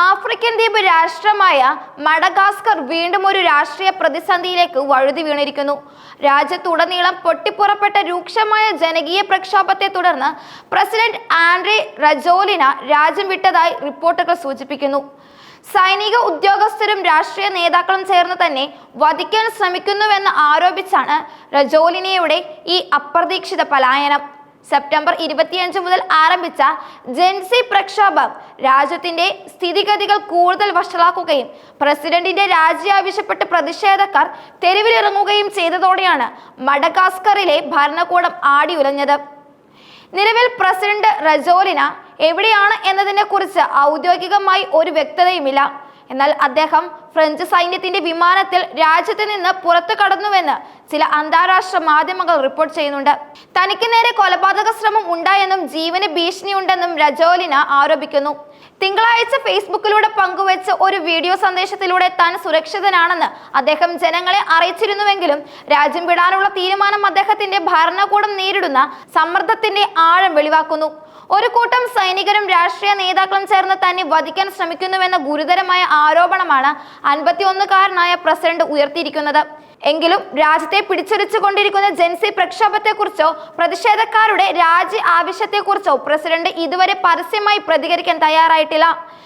African ദ്വീപ് രാഷ്ട്രമായ Madagascar വീണ്ടും ഒരു രാഷ്ട്രീയ പ്രതിസന്ധിയിലേക്ക് വഴുതി വീണിരിക്കുന്നു. രാജ്യത്തുടനീളം പൊട്ടിപ്പുറപ്പെട്ട രൂക്ഷമായ ജനകീയ പ്രക്ഷോഭത്തെ തുടർന്ന് പ്രസിഡന്റ് ആൻഡ്രി റജോലിന രാജ്യം വിട്ടതായി റിപ്പോർട്ടുകൾ സൂചിപ്പിക്കുന്നു. സൈനിക ഉദ്യോഗസ്ഥരും രാഷ്ട്രീയ നേതാക്കളും ചേർന്ന് തന്നെ വധിക്കാൻ ശ്രമിക്കുന്നുവെന്ന് ആരോപിച്ചാണ് റജോലിനയുടെ ഈ അപ്രതീക്ഷിത പലായനം. സെപ്റ്റംബർ ഇരുപത്തിയഞ്ച് മുതൽ ആരംഭിച്ച ജെൻസി പ്രക്ഷോഭം രാജ്യത്തിന്റെ സ്ഥിതിഗതികൾ കൂടുതൽ വഷളാക്കുകയും പ്രസിഡന്റിന്റെ രാജി ആവശ്യപ്പെട്ട് പ്രതിഷേധക്കാർ തെരുവിലിറങ്ങുകയും ചെയ്തതോടെയാണ് മഡഗാസ്കറിലെ ഭരണകൂടം ആടിയുലഞ്ഞത് നിലവിൽ പ്രസിഡന്റ് റജോലിന എവിടെയാണ് എന്നതിനെ കുറിച്ച് ഔദ്യോഗികമായി ഒരു വ്യക്തതയുമില്ല. എന്നാൽ അദ്ദേഹം ഫ്രഞ്ച് സൈന്യത്തിന്റെ വിമാനത്തിൽ രാജ്യത്ത് നിന്ന് പുറത്തു കടന്നുവെന്ന് ചില അന്താരാഷ്ട്ര മാധ്യമങ്ങൾ റിപ്പോർട്ട് ചെയ്യുന്നുണ്ട്. തനിക്ക് നേരെ കൊലപാതക ശ്രമം ഉണ്ടായെന്നും ജീവന് ഭീഷണിയുണ്ടെന്നും രജോലിന ആരോപിക്കുന്നു. തിങ്കളാഴ്ച ഫേസ്ബുക്കിലൂടെ പങ്കുവച്ച ഒരു വീഡിയോ സന്ദേശത്തിലൂടെ താൻ സുരക്ഷിതനാണെന്ന് അദ്ദേഹം ജനങ്ങളെ അറിയിച്ചിരുന്നുവെങ്കിലും രാജ്യം വിടാനുള്ള തീരുമാനം അദ്ദേഹത്തിന്റെ ഭരണകൂടം നേരിടുന്ന സമ്മർദ്ദത്തിന്റെ ആഴം വെളിവാക്കുന്നു. ഒരു കൂട്ടം സൈനികരും രാഷ്ട്രീയ നേതാക്കളും ചേർന്ന് തന്നെ വധിക്കാൻ ശ്രമിക്കുന്നുവെന്ന ഗുരുതരമായ ആരോപണമാണ് അൻപത്തിയൊന്നുകാരനായ പ്രസിഡന്റ് ഉയർത്തിയിരിക്കുന്നത്. എങ്കിലും രാജ്യത്തെ പിടിച്ചൊലിച്ചുകൊണ്ടിരിക്കുന്ന ജൻസി പ്രക്ഷോഭത്തെക്കുറിച്ചോ പ്രതിഷേധക്കാരുടെ രാജി ആവശ്യത്തെക്കുറിച്ചോ പ്രസിഡന്റ് ഇതുവരെ പരസ്യമായി പ്രതികരിക്കാൻ തയ്യാറായിട്ടില്ല.